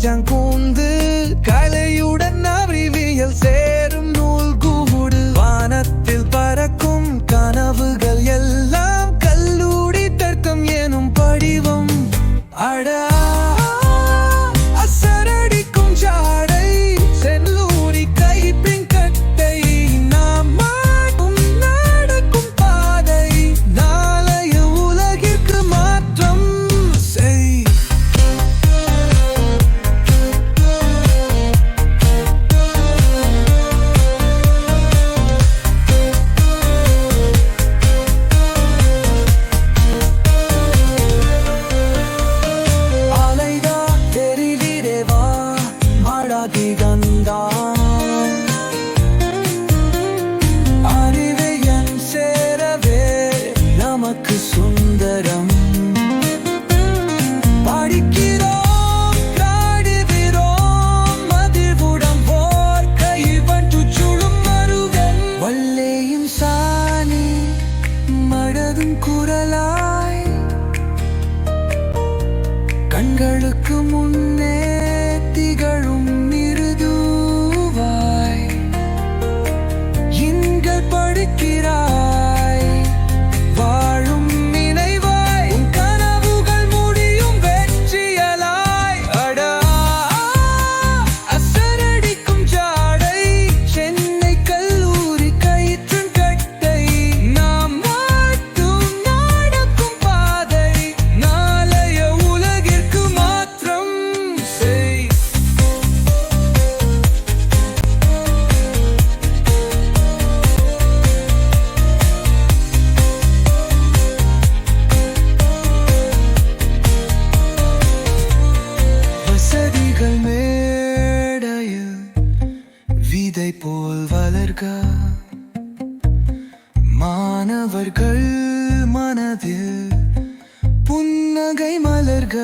将 விதை போல் வளர்க. மாணவர்கள் மனதில் புன்னகை மலர்க.